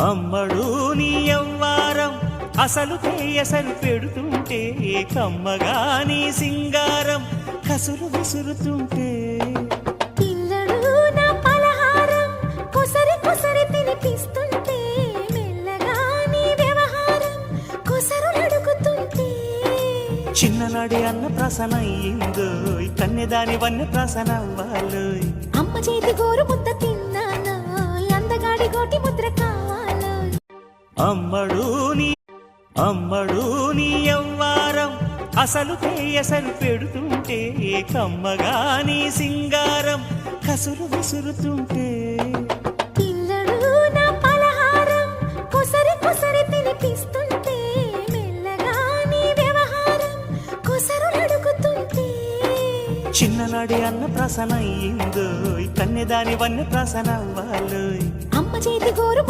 అమ్మడు నీ అవ్వారం అసలు ఎసరు పెడుతుంటే కమ్మగా నీ సింగారం. కసురు విసురుతుంటే పిల్లడు నా పలహారం కొసరి కొసరి తినిపిస్తుంటే మెల్లగా నీ వ్యవహారం కొసరు అడుగుతుంటే చిన్ననాడి అన్న ప్రసన అయ్యిందో కన్నెదాని వన్న ప్రసన అవ్వాలో అమ్మ చేతి గోరు అమ్మడు నీ అమ్మడు నీ అవ్వారం అసలు ఎసరు పెడుతుంటే కమ్మగా నీ సింగారం. కసురు విసురుతుంటే చిన్ననాడి అన్న ప్రసన అయ్యిందో కన్నెదాని వన్న ప్రసన అవ్వాలో అమ్మ చేతి గోరు